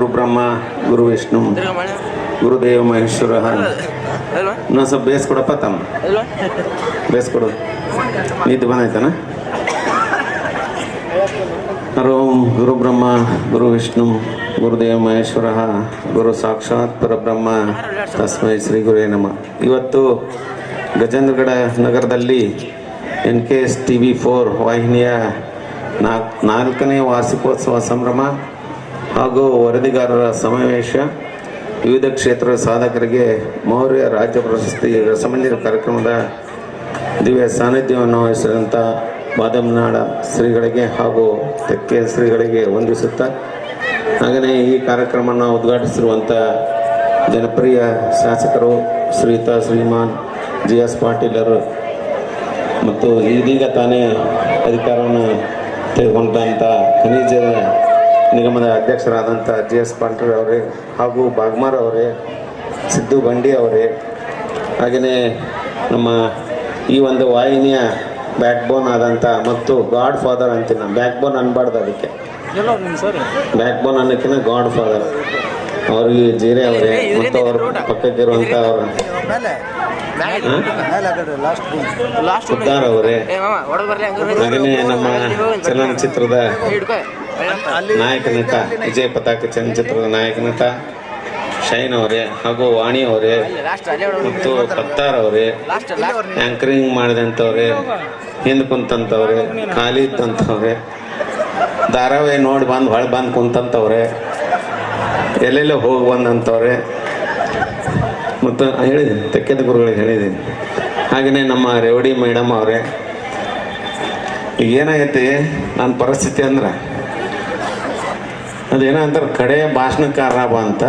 ಗುರು ಬ್ರಹ್ಮ ಗುರು ವಿಷ್ಣು, ಗುರುದೇವ ಮಹೇಶ್ವರ ಇನ್ನೊಂದು ಸ್ವಲ್ಪ ಬೇಯಿಸ್ಕೊಡಪ್ಪ ತಮ್ಮ. ಬೇಯಿಸ್ಕೊಡು. ನಿದ್ದೆ ಬಂದಾಯ್ತಾನ ಹರೋಂ ಗುರು ಬ್ರಹ್ಮ ಗುರು ವಿಷ್ಣು, ಗುರುದೇವ ಮಹೇಶ್ವರ, ಗುರು ಸಾಕ್ಷಾತ್ ಪರಬ್ರಹ್ಮ, ತಸ್ಮೈ ಶ್ರೀ ಗುರೇ ನಮ. ಇವತ್ತು ಗಜೇಂದ್ರಗಡ ನಗರದಲ್ಲಿ N K S T V four ವಾಹಿನಿಯ ನಾಲ್ಕು ನಾಲ್ಕನೇ ವಾರ್ಷಿಕೋತ್ಸವ ಸಂಭ್ರಮ. ಹಾಗೂ ವರದಿಗಾರರ ಸಮಾವೇಶ ವಿವಿಧ ಕ್ಷೇತ್ರದ ಸಾಧಕರಿಗೆ ಮೌರ್ಯ ರಾಜ್ಯ ಪ್ರಶಸ್ತಿ ರಸಮಂದಿರ ಕಾರ್ಯಕ್ರಮದ ದಿವ್ಯ ಸಾನ್ನಿಧ್ಯವನ್ನು ವಹಿಸಿದಂಥ ಬಾದಮನಾಡ ಶ್ರೀಗಳಿಗೆ ಹಾಗೂ ತೆಕ್ಕೆ ಶ್ರೀಗಳಿಗೆ ವಂದಿಸುತ್ತಾ ಹಾಗೆಯೇ ಈ ಕಾರ್ಯಕ್ರಮವನ್ನು ಉದ್ಘಾಟಿಸಿರುವಂಥ ಜನಪ್ರಿಯ ಶಾಸಕರು ಶ್ರೀತಾ ಶ್ರೀಮಾನ್ ಜಿ ಎಸ್ ಪಾಟೀಲರು ಮತ್ತು ಇದೀಗ ತಾನೇ ಅಧಿಕಾರವನ್ನು ತೆಗೆದುಕೊಂಡಂಥ ಖನಿಜ ನಿಗಮದ ಅಧ್ಯಕ್ಷರಾದಂಥ ಜಿ ಎಸ್ ಪಾಟೀಲ್ ಅವರೇ ಹಾಗೂ ಬಾಗ್ಮಾರ್ ಅವರೇ ಸಿದ್ದು ಬಂಡಿ ಅವರೇ ಹಾಗೆಯೇ ನಮ್ಮ ಈ ಒಂದು ವಾಹಿನಿಯ ಬ್ಯಾಕ್ ಬೋನ್ ಆದಂಥ ಮತ್ತು ಗಾಡ್ ಫಾದರ್ ಅಂತೀನಿ ಬ್ಯಾಕ್ಬೋನ್ ಬ್ಯಾಕ್ ಬೋನ್ ಅನ್ಬಾರ್ದು ಅದಕ್ಕೆ. ಬ್ಯಾಕ್ ಬೋನ್ ಅನ್ನೋಕ್ಕಿಂತ ಗಾಡ್ ಫಾದರ್ ಅವ್ರಿಗೆ ಜೀರೆ ಅವರೇ ಮತ್ತು ಅವ್ರ ಪಕ್ಕಕ್ಕಿರುವಂಥ ಅವ್ರ ಅವರೇ. ಹಾಗೆಯೇ ನಮ್ಮ ಚಲನಚಿತ್ರದ ನಾಯಕ ನಟ ವಿಜಯ ಪತಾಕ ಚಲನಚಿತ್ರದ ನಾಯಕ ನಟ ಶೈನ್ ಅವರೇ ಹಾಗೂ ವಾಣಿ ಅವರೇ ಮತ್ತು ಪತ್ತಾರ್ ಅವರೇ ಆಂಕರಿಂಗ್ ಮಾಡಿದಂಥವ್ರೆ ಹಿಂದೆ ಕುಂತಂಥವ್ರೆ ಖಾಲಿ ಇದ್ದಂಥವ್ರೆ ಧಾರಾವಾಹಿ ನೋಡಿ ಬಂದು ಹೊಳೆ ಬಂದು ಕುಂತಂಥವ್ರೆ ಎಲ್ಲೆಲ್ಲೋ ಹೋಗಿ ಬಂದಂಥವ್ರೆ. ಮತ್ತು ಹೇಳಿದ್ದೀನಿ ತೆಕ್ಕೆದ ಗುರುಗಳಿಗೆ ಹೇಳಿದ್ದೀನಿ. ಹಾಗೆಯೇ ನಮ್ಮ ರೇವಡಿ ಮೇಡಮ್ ಅವರೇ ಈಗ ಏನಾಗೈತಿ ನನ್ನ ಪರಿಸ್ಥಿತಿ ಅಂದ್ರೆ ಅದೇನೋ ಅಂತಾರೆ ಕಡೆ ಭಾಷಣಕಾರ ಅಂತ,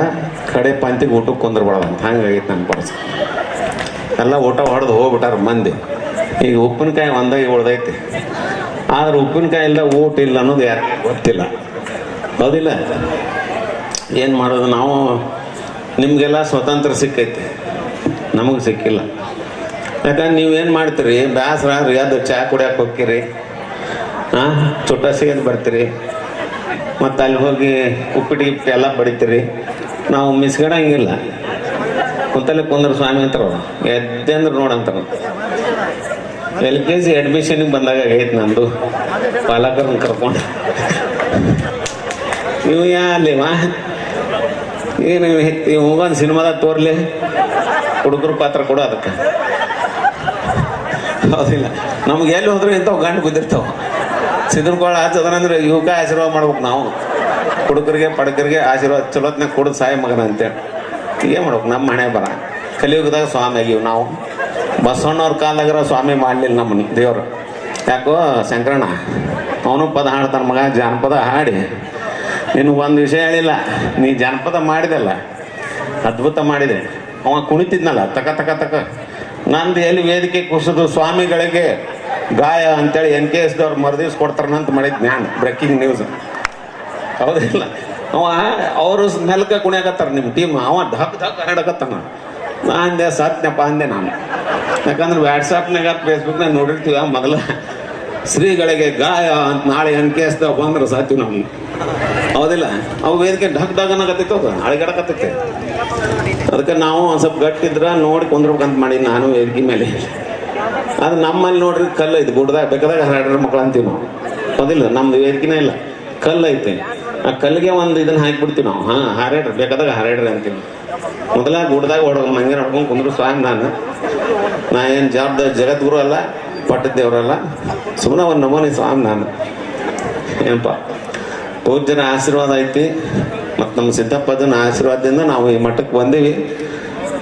ಕಡೆ ಪಂತಿಗೆ ಊಟಕ್ಕೆ ಕುಂದ್ರಬಾಡ್ದಂತ ಅಂತ. ಹಂಗಾಗೈತೆ ನನ್ನ ಪರಿಸ್ಥಿತಿ ಎಲ್ಲ ಊಟ ಹೊಡೆದು ಹೋಗ್ಬಿಟ್ಟಾರ ಮಂದಿ. ಈಗ ಉಪ್ಪಿನಕಾಯಿ ಒಂದಾಗಿ ಉಳ್ದೈತಿ. ಆದ್ರೆ ಉಪ್ಪಿನಕಾಯಿ ಇಲ್ಲ ಊಟ ಇಲ್ಲ ಅನ್ನೋದು ಯಾರಿಗೂ ಗೊತ್ತಿಲ್ಲ. ಹೌದಿಲ್ಲ? ಏನು ಮಾಡೋದು? ನಾವು ನಿಮಗೆಲ್ಲ ಸ್ವತಂತ್ರ ಸಿಕ್ಕೈತಿ. ನಮಗೆ ಸಿಕ್ಕಿಲ್ಲ. ಯಾಕಂದ್ರೆ ನೀವೇನು ಮಾಡ್ತೀರಿ? ಬ್ಯಾಸರ, ರೀ, ಅದು ಚಹಾ ಕುಡಿಯಕ್ಕೆ ಹೋಗ್ತೀರಿ. ಹಾಂ ಚುಟ್ಟ ಸಿಗದು ಬರ್ತೀರಿ. ಮತ್ತು ಅಲ್ಲಿ ಹೋಗಿ ಉಪ್ಪಿಟ್ಟು ಗಿಪ್ಪಿಟ್ಟು ಎಲ್ಲ ಬಡಿತೀರಿ. ನಾವು ಮಿಸ್ಗಡಂಗಿಲ್ಲ. ಕುಂತಲೆ ಕುಂದ್ರ ಸ್ವಾಮಿ ಅಂತಾರ ಅವ್ರು. ಎದ್ದೆ ಅಂದ್ರೆ ನೋಡಂತಾರ ಎಲ್ ಕೆ ಜಿ ಅಡ್ಮಿಷನಿಗೆ ಬಂದಾಗ ಆಗೈತೆ ನಂದು ಪಾಲಕರನ್ನ ಕರ್ಕೊಂಡು. ನೀವು ಯಾ ಅಲ್ಲಿವಾ ಏನು ಹೋಗೋನ್ ಸಿನಿಮಾದಾಗ ತೋರ್ಲಿ. ಹುಡುಗರು ಪಾತ್ರ ಕೊಡು ಅದಕ್ಕೆ. ಹೌದಿಲ್ಲ. ನಮ್ಗೆ ಎಲ್ಲಿ ಹೋದ್ರು ಇಂಥವು ಗಂಡು ಬಿದ್ದಿರ್ತಾವ ಸಿದ್ರಕೋಳ ಹಚ್ಚದಂದ್ರೆ ಇವಕ್ಕ ಆಶೀರ್ವಾದ ಮಾಡ್ಬೇಕು ನಾವು. ಹುಡುಗರಿಗೆ ಪಡಕರಿಗೆ ಆಶೀರ್ವಾದ, ಚಲೋತ್ನ ಕೊಡೋದು ಸಾಯಿ ಮಗನ ಅಂತೇಳಿ ಏನು ಮಾಡ್ಬೇಕು, ನಮ್ಮ ಮನೆ ಬರ ಕಲಿಯುಗದಾಗ ಸ್ವಾಮಿ ಆಗಿವ್ ನಾವು. ಬಸವಣ್ಣವ್ರ ಕಾಲದಾಗರ ಸ್ವಾಮಿ ಮಾಡಲಿಲ್ಲ ನಮ್ಮನ್ನು, ದೇವರು. ಯಾಕೋ ಶಂಕರಣ್ಣ, ಅವನು ಪದ ಹಾಡ್ತಾನೆ ಮಗ ಜಾನಪದ ಹಾಡಿ. ನೀನು ಒಂದು ವಿಷಯ ಹೇಳಿಲ್ಲ, ನೀ ಜಾನಪದ ಮಾಡಿದೆಲ್ಲ. ಅದ್ಭುತ ಮಾಡಿದೆ. ಅವ ಕುಣಿತಿದ್ನಲ್ಲ, ತಕ ತಕ ತಕ. ನಂದು ಎಲ್ಲಿ ವೇದಿಕೆ ಕುಸಿದು ಸ್ವಾಮಿಗಳಿಗೆ ಗಾಯ ಅಂತೇಳಿ ಎನ್ ಕೆ ಎಸ್ ದವ್ರು ಮರುದಿವ್ಸ ಕೊಡ್ತಾರಂತ ಮಾಡಿದ್ ಜ್ಞಾನ ಬ್ರೇಕಿಂಗ್ ನ್ಯೂಸ್ ಹೌದಿಲ್ಲ? ಅವ ಅವರು ನೆಲಕ್ಕೆ ಕುಣಿಯಾಕತ್ತಾರ ನಿಮ್ಮ ಟೀಮ್ ಅವ ಧಕ್ ಧಕ್ ಹರಡಕತ್ತಾನ. ನಾ ಅಂದೆ, ಸತ್ನಪ್ಪ, ಅಂದೆ ನಾನು. ಯಾಕಂದ್ರೆ ವ್ಯಾಟ್ಸಪ್ನಾಗ ಫೇಸ್ಬುಕ್ನಾಗ ನೋಡಿರ್ತೀವ, ಮೊದಲ ಶ್ರೀಗಳಿಗೆ ಗಾಯ ಅಂತ ನಾಳೆ ಎನ್ ಕೆ ಎಸ್ದಾಗ ಬಂದ್ರೆ ಸಾತಿವ್ ನಾವು ಹೌದಿಲ್ಲ? ಅವು ವೇದಿಕೆ ಢಕ್ ಢಕ್ ಅನ್ನಕತ್ತೈತೆ ಅದು, ಅಳಗಡಕತ್ತೈತೆ. ಅದಕ್ಕೆ ನಾವು ಒಂದು ಸ್ವಲ್ಪ ಗಟ್ಟಿದ್ರೆ ನೋಡಿ ಕುಂದ್ರಬೇಕಂತ ಮಾಡಿ ನಾನು ವೇದಿಕೆ ಮೇಲೆ. ಅದು ನಮ್ಮಲ್ಲಿ ನೋಡ್ರಿ ಕಲ್ಲು ಐತಿ ಗುಡ್ದಾಗ ಬೇಕಾದಾಗ ಹರಡ್ರ ಮಕ್ಳು ಅಂತೀವಿ ನಾವು. ಹೌದಿಲ್ಲ ನಮ್ದು ವೇದಿಕೆನೇ ಇಲ್ಲ. ಕಲ್ಲು ಐತೆ. ಆ ಕಲ್ಲಿಗೆ ಒಂದು ಇದನ್ನ ಹಾಕಿಬಿಡ್ತೀವಿ ನಾವು. ಹಾಂ ಹಾರಾಡ್ರಿ ಬೇಕಾದಾಗ ಹಾರಾಡ್ರಿ ಅಂತೀವಿ ಮೊದಲ ಗುಡ್ದಾಗ ಹೊಡ ಮಂಗೆ ಹೊಡ್ಕೊಂಡು ಕುಂದ್ರು ಸ್ವಾಮಿ ನಾನು. ನಾ ಏನು ಜವಾಬ್ದಾರಿ, ಜಗದ್ಗುರು ಅಲ್ಲ ಪಟ್ಟದ ದೇವರಲ್ಲ ಸುಮ್ಮನೆ ಒಂದು ನಮೂನಿ ಸ್ವಾಮಿ ನಾನು. ಏನಪ್ಪ? ಪೂಜ್ಯನ ಆಶೀರ್ವಾದ ಐತಿ. ಮತ್ತು ನಮ್ಮ ಸಿದ್ದಪ್ಪದನ ಆಶೀರ್ವಾದದಿಂದ ನಾವು ಈ ಮಠಕ್ಕೆ ಬಂದೀವಿ.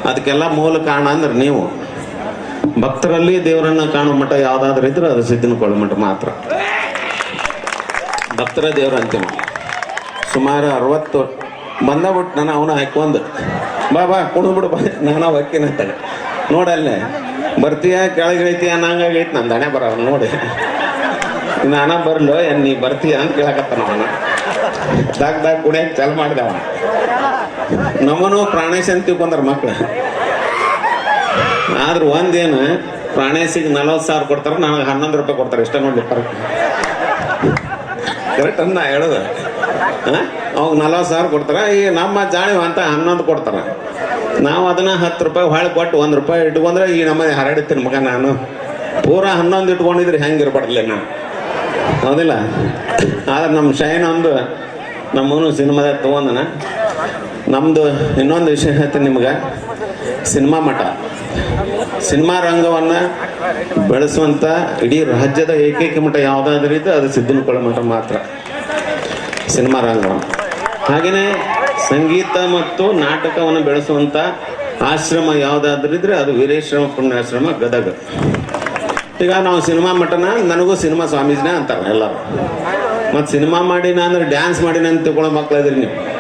ಅದಕ್ಕೆಲ್ಲ ಮೂಲ ಕಾರಣ ಅಂದ್ರೆ ನೀವು. ಭಕ್ತರಲ್ಲಿ ದೇವರನ್ನ ಕಾಣೋ ಮಠ ಯಾವ್ದಾದ್ರು ಇದ್ರೆ ಅದು ಸಿದ್ಧನಕೊಳ್ಳೋ ಮಠ ಮಾತ್ರ. ಭಕ್ತರ ದೇವರ ಅಂತಿಮ. ಸುಮಾರು ಅರವತ್ತು ಬಂದಬಿಟ್ಟು ನಾನು ಅವನ ಹಾಕೊಂಡ್ ಬಾ ಬಾ ಕುಡಿದು ಬಿಡು, ಬಾ. ನಾನು ಹಾಕಿನ ನೋಡಲ್ಲೇ ಬರ್ತೀಯ ಕೆಳಗಿಳಿತೀಯ ನಂಗಾಗೈತಿ ನನ್ನ ಹಣೆ ಬರ ನೋಡಿ. ನಾನ ಬರ್ಲು, ಏನ್ ನೀ ಬರ್ತೀಯ ಅಂತ ಕೇಳಕತ್ತಾನ ಅವನು. ದಾಗ್ ದಾಗ್ ಕುಡಿಯಕ್ಕೆ ಚಾಲು ಮಾಡಿದವ ನಮ್ಮನು ಪ್ರಾಣೇಶ್ ಅಂತ ತಿಳ್ಕೊಂಡ್ರ ಮಕ್ಳು. ಆದ್ರೆ ಒಂದೇನು ಪ್ರಾಣೇಶಿಗೆ ನಲವತ್ತು ಸಾವಿರ ಕೊಡ್ತಾರೆ, ನನಗೆ ಹನ್ನೊಂದು ರೂಪಾಯಿ ಕೊಡ್ತಾರೆ. ಇಷ್ಟ ನೋಡಿ ಕರೆಕ್ಟ್ ಕರೆಕ್ಟ್ ನಾ ಹೇಳೋದು? ಅವಾಗ ನಲ್ವತ್ತು ಸಾವಿರ ಕೊಡ್ತಾರೆ? ಈ ನಮ್ಮ ಜಾಣಿ ಅಂತ ಹನ್ನೊಂದು ಕೊಡ್ತಾರೆ? ನಾವು ಅದನ್ನ ಹತ್ತು ರೂಪಾಯಿ ಹೊಳೆ ಕೊಟ್ಟು ಒಂದು ರೂಪಾಯಿ ಇಟ್ಕೊಂಡ್ರೆ ಈ ನಮ್ಮ ಹರಡಿತೀನಿ ಮಗ ನಾನು. ಪೂರ ಹನ್ನೊಂದು ಇಟ್ಕೊಂಡಿದ್ರೆ ಹೆಂಗೆ ಇರ್ಬಾರ್ದಿಲ್ಲ ನಾನು. ಹೌದಿಲ್ಲ? ಆದ್ರೆ ನಮ್ಮ ಶೈನ್ ಒಂದು, ನಮ್ಮನು ಸಿನಿಮಾದಾಗ ತೊಗೊಂಡನ. ನಮ್ಮದು ಇನ್ನೊಂದು ವಿಷಯ ಹೇಳ್ತೀನಿ ನಿಮ್ಗೆ. ಸಿನಿಮಾ ಮಠ. ಸಿನಿಮಾ ರಂಗವನ್ನು ಬೆಳೆಸುವಂಥ ಇಡೀ ರಾಜ್ಯದ ಏಕೈಕ ಮಠ ಯಾವುದಾದ್ರೂ ಇದ್ದು ಅದು ಸಿದ್ದನಕೊಳ ಮಠ ಮಾತ್ರ. ಸಿನಿಮಾ ರಂಗವನ್ನು. ಹಾಗೆಯೇ ಸಂಗೀತ ಮತ್ತು ನಾಟಕವನ್ನು ಬೆಳೆಸುವಂಥ ಆಶ್ರಮ ಯಾವುದಾದ್ರೂ ಇದ್ರೆ ಅದು ವೀರೇಶ್ವರ ಪುಣ್ಯಾಶ್ರಮ, ಗದಗ. ಈಗ ನಾವು ಸಿನಿಮಾ ಮಠನ, ನನಗೂ ಸಿನಿಮಾ ಸ್ವಾಮೀಜಿನೇ ಅಂತಾರೆ ಎಲ್ಲರೂ. ಮತ್ತು ಸಿನಿಮಾ ಮಾಡಿನ ಅಂದ್ರೆ ಡ್ಯಾನ್ಸ್ ಮಾಡಿನ ಅಂತ ತಿಳ್ಕೊಳ್ಳೋ ಮಕ್ಳು ಇದ್ರಿ ನೀವು.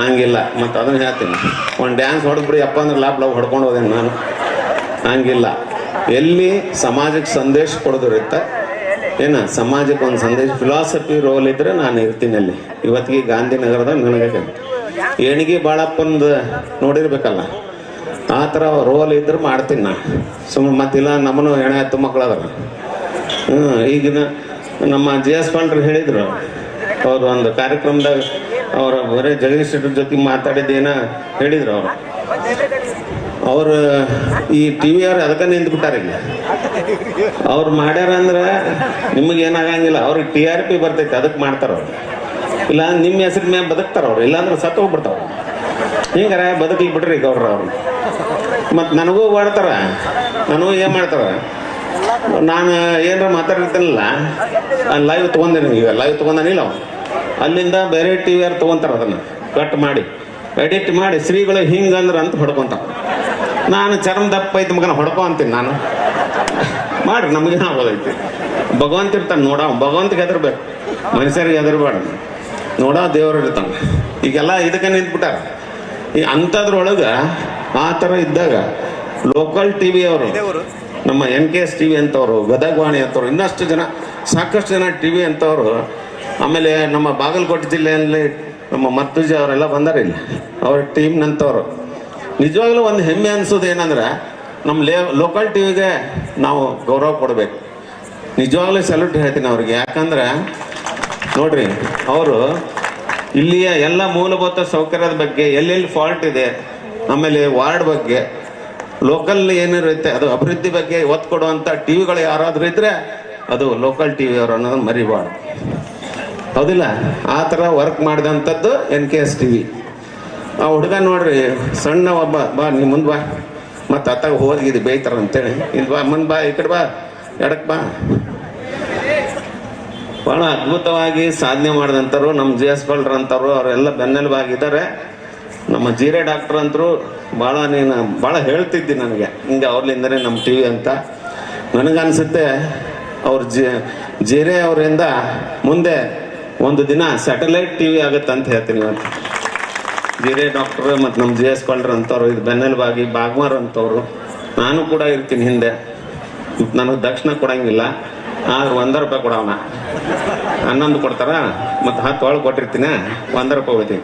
ಹಂಗಿಲ್ಲ. ಮತ್ತು ಅದನ್ನ ಹೇಳ್ತೀನಿ. ಒಂದು ಡ್ಯಾನ್ಸ್ ಹೊಡೆದ್ಬಿಡಿ ಅಪ್ಪ ಅಂದ್ರೆ ಲ್ಯಾಪ್ ಲವ್ ಹೊಡ್ಕೊಂಡು ಹೋದೇನು ನಾನು. ಹಂಗಿಲ್ಲ. ಎಲ್ಲಿ ಸಮಾಜಕ್ಕೆ ಸಂದೇಶ ಕೊಡೋದಿರುತ್ತೆ, ಏನ ಸಮಾಜಕ್ಕೆ ಒಂದು ಸಂದೇಶ ಫಿಲಾಸಫಿ ರೋಲ್ ಇದ್ರೆ ನಾನು ಇರ್ತೀನಿ ಅಲ್ಲಿ. ಇವತ್ತಿಗೆ ಗಾಂಧಿನಗರದಾಗ ನನಗೆ ಏಣಿಗೆ ಬಾಳಪ್ಪಂದು ನೋಡಿರ್ಬೇಕಲ್ಲ, ಆ ಥರ ರೋಲ್ ಇದ್ರೆ ಮಾಡ್ತೀನಿ ನಾ ಸುಮ್ಮನೆ ಮತ್ತಿಲ್ಲ ನಮ್ಮನು ಎಣೆ ಹತ್ತು ಮಕ್ಳು ಅದಾರ ಹ್ಞೂ ಈಗಿನ ನಮ್ಮ ಜಿ ಎಸ್ ಪಾಂಡ್ರು ಹೇಳಿದರು, ಅವರು ಒಂದು ಕಾರ್ಯಕ್ರಮದಾಗ ಅವರು ಬರೀ ಜಗದೀಶ್ ಶೆಟ್ಟರ್ ಜೊತೆ ಮಾತಾಡಿದ್ದೇನ ಹೇಳಿದರು ಅವರು. ಅವರು, ಈ ಟಿ ವಿ ಅವ್ರು ಅದಕ್ಕೆ ನಿಂತ್ಬಿಟ್ಟಾರ ಈಗ? ಅವ್ರು ಮಾಡ್ಯಾರ ಅಂದ್ರೆ ನಿಮಗೆ ಏನಾಗಂಗಿಲ್ಲ. ಅವ್ರಿಗೆ ಟಿ ಆರ್ ಪಿ ಬರ್ತೈತೆ ಅದಕ್ಕೆ ಮಾಡ್ತಾರ ಅವ್ರು. ಇಲ್ಲ ನಿಮ್ಮ ಹೆಸರು ಮೇಲೆ ಬದುಕ್ತಾರ ಅವ್ರು. ಇಲ್ಲಾಂದ್ರೆ ಸತ್ತು ಹೋಗ್ಬಿಡ್ತಾವ ಹಿಂಗಾರ ಬದುಕಲಿ ಬಿಡ್ರಿ ಗೌಡ್ರ ಅವ್ರು. ಮತ್ತು ನನಗೂ ಮಾಡ್ತಾರ ನನಗೂ ಏನು ಮಾಡ್ತಾರ. ನಾನು ಏನಾರ ಮಾತಾಡಿರ್ತೀನಲ್ಲ ಲೈವ್ ತೊಗೊಂಡಿನಿ ಈಗ. ಲೈವ್ ತೊಗೊಂಡಾನಿಲ್ಲ ಅವ್ನು. ಅಲ್ಲಿಂದ ಬೇರೆ ಟಿ ವಿ ಅವ್ರು ತೊಗೊಂತಾರ ಅದನ್ನು. ಕಟ್ ಮಾಡಿ. ಎಡಿಟ್ ಮಾಡಿ. ಶ್ರೀಗಳು ಹಿಂಗಂದ್ರೆ ಅಂತ ಹೊಡ್ಕೊಂತಾವ ನಾನು ಚರ್ಮ ದಪ್ಪ ಐತಿ ಮಗನ ಹೊಡ್ಕೊ ಅಂತೀನಿ ನಾನು. ಮಾಡ್ರಿ ನಮಗೆ ಆಗೋದೈತಿ ಭಗವಂತ ಇರ್ತಾನೆ ನೋಡ ಭಗವಂತಗೆ ಹೆದರ್ಬೇಕು. ಮನುಷ್ಯರಿಗೆ ಹೆದರ್ಬೇಡ. ನೋಡ ದೇವರು ಇರ್ತಾನೆ. ಈಗೆಲ್ಲ ಇದಕ್ಕೆ ನಿಂತ್ಬಿಟ್ಟಾರ. ಈ ಅಂಥದ್ರೊಳಗೆ ಆ ಥರ ಇದ್ದಾಗ ಲೋಕಲ್ ಟಿ ವಿ ಅವರು ನಮ್ಮ N K S T V ಅಂತವರು ಗದಗವಾಣಿ ಅಂತವ್ರು ಇನ್ನಷ್ಟು ಜನ ಸಾಕಷ್ಟು ಜನ ಟಿ ವಿ ಅಂತವರು ಆಮೇಲೆ ನಮ್ಮ ಬಾಗಲಕೋಟೆ ಜಿಲ್ಲೆಯಲ್ಲಿ ನಮ್ಮ ಮತ್ತುಜಿ ಅವರೆಲ್ಲ ಬಂದಾರಿಲ್ಲ ಅವ್ರ ಟೀಮ್ನಂತವರು ನಿಜವಾಗ್ಲೂ ಒಂದು ಹೆಮ್ಮೆ ಅನಿಸೋದು ಏನಂದ್ರೆ ನಮ್ಮ ಲೇ ಲೋಕಲ್ ಟಿ ವಿಗೆ ನಾವು ಗೌರವ ಕೊಡಬೇಕು. ನಿಜವಾಗ್ಲೂ ಸೆಲ್ಯೂಟ್ ಹೇಳ್ತೀನಿ ಅವ್ರಿಗೆ. ಯಾಕಂದ್ರೆ, ನೋಡ್ರಿ, ಅವರು ಇಲ್ಲಿಯ ಎಲ್ಲ ಮೂಲಭೂತ ಸೌಕರ್ಯದ ಬಗ್ಗೆ, ಎಲ್ಲೆಲ್ಲಿ ಫಾಲ್ಟ್ ಇದೆ, ಆಮೇಲೆ ವಾರ್ಡ್ ಬಗ್ಗೆ ಲೋಕಲ್ ಏನಿರುತ್ತೆ, ಅದು ಅಭಿವೃದ್ಧಿ ಬಗ್ಗೆ ಒತ್ತು ಕೊಡುವಂಥ ಟಿ ವಿಗಳು ಯಾರಾದರೂ ಇದ್ರೆ ಅದು ಲೋಕಲ್ ಟಿ ವಿ ಅವರು ಅನ್ನೋದನ್ನು ಮರಿಬಾರ್ದು. ಹೌದಿಲ್ಲ? ಆ ಥರ work ಮಾಡಿದಂಥದ್ದು N K S T V ಆ ಹುಡುಗ ನೋಡ್ರಿ, ಸಣ್ಣ ಒಬ್ಬ, ಬಾ, ನೀ ಮುಂದೆ ಬಾ. ಮತ್ತೆ ಅತ್ತಾಗ ಹೋದ್ಗಿದ್ದು ಬೇಯ್ತಾರ ಅಂತೇಳಿ. ಇಲ್ಲಿ ಬಾ, ಮುಂದೆ ಬಾ, ಈ ಕಡೆ ಬಾ ಎಡಕ್ಕೆ ಬಾ. ಭಾಳ ಅದ್ಭುತವಾಗಿ ಸಾಧನೆ ಮಾಡಿದಂಥವ್ರು ನಮ್ಮ ಜಿ ಎಸ್ ಅಂತವ್ರು, ಅವರೆಲ್ಲ ಬೆನ್ನೆಲುಬಾಗಿದ್ದಾರೆ. ನಮ್ಮ ಜೀರೆ ಡಾಕ್ಟರ್ ಅಂತರು ಭಾಳ ನೀನು ಭಾಳ ಹೇಳ್ತಿದ್ದಿ ನನಗೆ, ಹಿಂಗೆ ಅವ್ರಲಿಂದನೇ ನಮ್ಮ ಟಿ ವಿ ಅಂತ. ನನಗನ್ಸುತ್ತೆ, ಅವ್ರ ಜಿ, ಜೀರೆ ಅವರಿಂದ ಮುಂದೆ ಒಂದು ದಿನ ಸ್ಯಾಟಲೈಟ್ ಟಿ ವಿ ಆಗುತ್ತೆ ಅಂತ ಹೇಳ್ತೀನಿ ಇವತ್ತು. ಜೀರೆ ಡಾಕ್ಟರ್ ಮತ್ತು ನಮ್ಮ ಜಿ ಎಸ್ ಕೊಂಡ್ರ ಅಂತವ್ರು ಇದು ಬೆನ್ನೆಲುಬಾಗಿ ಬಾಗ್ಮಾರ್ ಅಂತವ್ರು ನಾನು ಕೂಡ ಇರ್ತೀನಿ ಹಿಂದೆ. ನನಗೆ ದಕ್ಷಿಣ ಕೊಡಂಗಿಲ್ಲ, ಆದ್ರೆ ಒಂದ ರೂಪಾಯಿ ಕೊಡವನ. ಹನ್ನೊಂದು ಕೊಡ್ತಾರ? ಮತ್ತು ಹತ್ತು ಒಳಗೆ ಕೊಟ್ಟಿರ್ತೀನಿ, ಒಂದ ರೂಪಾಯಿ ಹೋಗ್ತೀನಿ